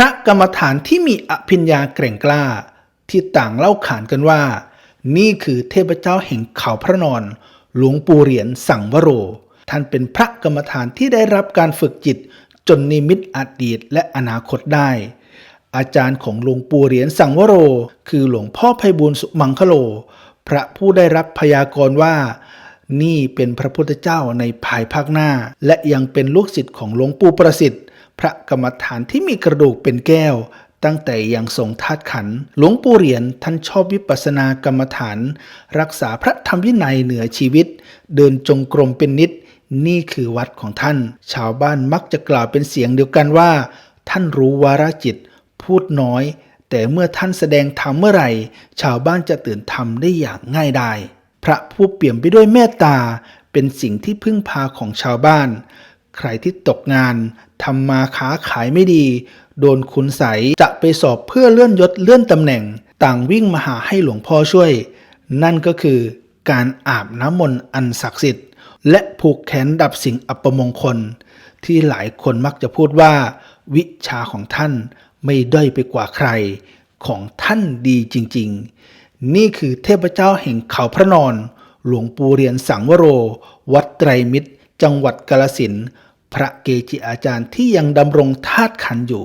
ระกรรมฐานที่มีอภิญญาแกร่งกล้า ที่ต่างเล่าขานกันว่า นี่คือเทพเจ้าแห่งเขาพระนอน หลวงปู่เหรียญสังวโร ท่านเป็นพระกรรมฐานที่ได้รับการฝึกจิต จนนิมิตอดีตและอนาคตได้ อาจารย์ของหลวงปู่เหรียญสังวโร คือหลวงพ่อไพบูลย์สุมังคโล พระผู้ได้รับพยากรณ์ว่านี่เป็นพระพุทธเจ้าในภายภาคหน้า และยังเป็นลูกศิษย์ของหลวงปู่ประสิทธิ์ พระกรรมฐานที่มีกระดูกเป็นแก้ว ตั้งแต่ยังทรงธาตุขัน หลวงปู่เหรียญท่านชอบวิปัสสนากรรมฐาน รักษาพระธรรมวินัยเหนือชีวิต เดินจงกรมเป็นนิด นี่คือวัดของท่าน ชาวบ้านมักจะกล่าวเป็นเสียงเดียวกันว่า ท่านรู้วาระจิต พูดน้อย แต่เมื่อท่านแสดงธรรมเมื่อไหร่ ชาวบ้านจะตื่นธรรมได้อย่างง่ายดายพระผู้เปี่ยมไปด้วยเมตตาเป็นสิ่งที่พึ่งพาของชาวบ้าน ใครที่ตกงานทำมาค้าขายไม่ดี โดนคุณใสจะไปสอบเพื่อเลื่อนยศเลื่อนตำแหน่ง ต่างวิ่งมาหาให้หลวงพ่อช่วย นั่นก็คือการอาบน้ำมนต์อันศักดิ์สิทธิ์ และผูกแขนดับสิ่งอัปมงคล ที่หลายคนมักจะพูดว่า วิชาของท่านไม่ด้อยไปกว่าใคร ของท่านดีจริง ๆ นี่คือเทพเจ้าแห่งเขาพระนอน หลวงปู่เรียนสังวโร วัดไตรมิตร จังหวัดกาลสิน พระเกจิอาจารย์ที่ยังดำรงธาตุขันอยู่